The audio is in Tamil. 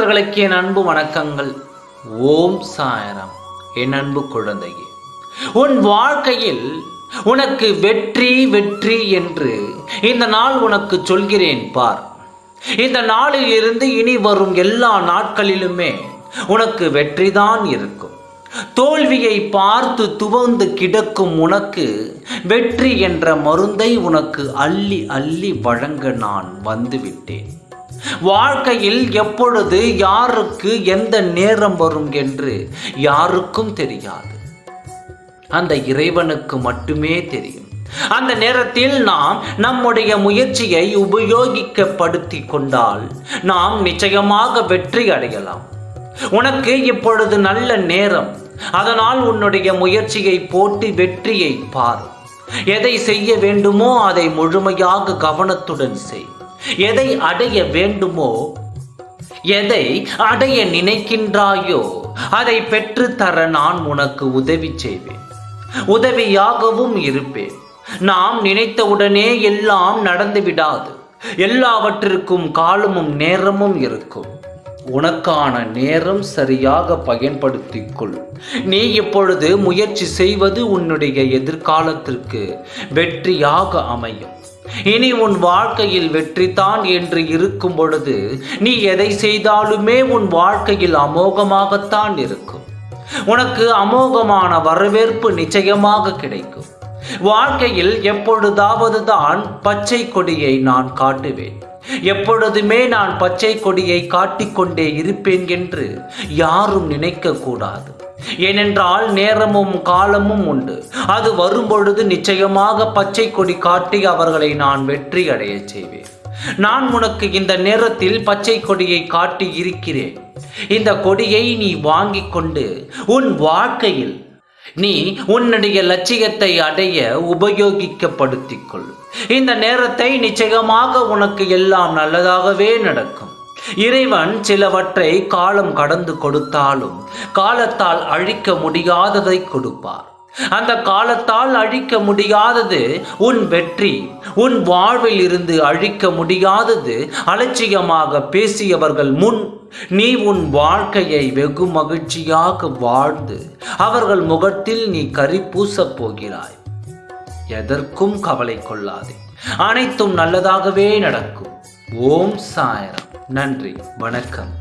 பக்தர்களுக்கு என் அன்பு வணக்கங்கள். ஓம் சாயரம். என் அன்பு குழந்தையே உன் வாழ்க்கையில் உனக்கு வெற்றி வெற்றி என்று இந்த நாள் உனக்கு சொல்கிறேன் பார். இந்த நாளில் இருந்து இனி வரும் எல்லா நாட்களிலுமே உனக்கு வெற்றிதான் இருக்கும். தோல்வியை பார்த்து துவந்து கிடக்கும் உனக்கு வெற்றி என்ற மருந்தை உனக்கு அள்ளி அள்ளி வழங்க நான் வந்துவிட்டேன். வாழ்க்கையில் எப்பொழுது யாருக்கு எந்த நேரம் வரும் என்று யாருக்கும் தெரியாது. அந்த இறைவனுக்கு மட்டுமே தெரியும். அந்த நேரத்தில் நாம் நம்முடைய முயற்சியை உபயோகிக்கப்படுத்தி கொண்டால் நாம் நிச்சயமாக வெற்றி அடையலாம். உனக்கு இப்பொழுது நல்ல நேரம். அதனால் உன்னுடைய முயற்சியை போட்டு வெற்றியை பார். எதை செய்ய வேண்டுமோ அதை முழுமையாக கவனத்துடன் செய். எதை அடைய வேண்டுமோ எதை அடைய நினைக்கின்றாயோ அதை பெற்று தர நான் உனக்கு உதவி செய்வேன். உதவியாகவும் இருப்பேன். நாம் நினைத்தவுடனே எல்லாம் நடந்து விடாது. எல்லாவற்றிற்கும் காலமும் நேரமும் இருக்கும். உனக்கான நேரம் சரியாக பயன்படுத்திக் கொள் நீ இப்பொழுது முயற்சி செய்வது உன்னுடைய எதிர்காலத்திற்கு வெற்றியாக அமையும். இனி உன் வாழ்க்கையில் வெற்றிதான் என்று இருக்கும் பொழுது நீ எதை செய்தாலுமே உன் வாழ்க்கையில் அமோகமாகத்தான் இருக்கும். உனக்கு அமோகமான வரவேற்பு நிச்சயமாக கிடைக்கும். வாழ்க்கையில் எப்பொழுதாவது தான் பச்சை கொடியை நான் காட்டுவேன். எப்பொழுதுமே நான் பச்சை கொடியை காட்டிக்கொண்டே இருப்பேன் என்று யாரும் நினைக்க கூடாது ஏனென்றால் நேரமும் காலமும் உண்டு. அது வரும்பொழுது நிச்சயமாக பச்சை கொடி காட்டி அவர்களை நான் வெற்றி அடையச் செய்வேன். நான் உனக்கு இந்த நேரத்தில் பச்சை கொடியை காட்டி இருக்கிறேன். இந்த கொடியை நீ வாங்கிக் கொண்டு உன் வாழ்க்கையில் நீ உன்னுடைய லட்சியத்தை அடைய உபயோகிக்கப்படுத்திக் கொள். இந்த நேரத்தை நிச்சயமாக உனக்கு எல்லாம் நல்லதாகவே நடக்கும். இறைவன் சிலவற்றை காலம் கடந்து கொடுத்தாலும் காலத்தால் அழிக்க முடியாததை கொடுப்பார். அந்த காலத்தால் அழிக்க முடியாதது உன் வெற்றி உன் வாழ்வில் இருந்து அழிக்க முடியாதது அலட்சியமாக பேசியவர்கள் முன் நீ உன் வாழ்க்கையை வெகு மகிழ்ச்சியாக வாழ்ந்து அவர்கள் முகத்தில் நீ கரி பூசப் போகிறாய். எதற்கும் கவலை கொள்ளாதே. அனைத்தும் நல்லதாகவே நடக்கும். ஓம் சாயரம். நன்றி வணக்கம்.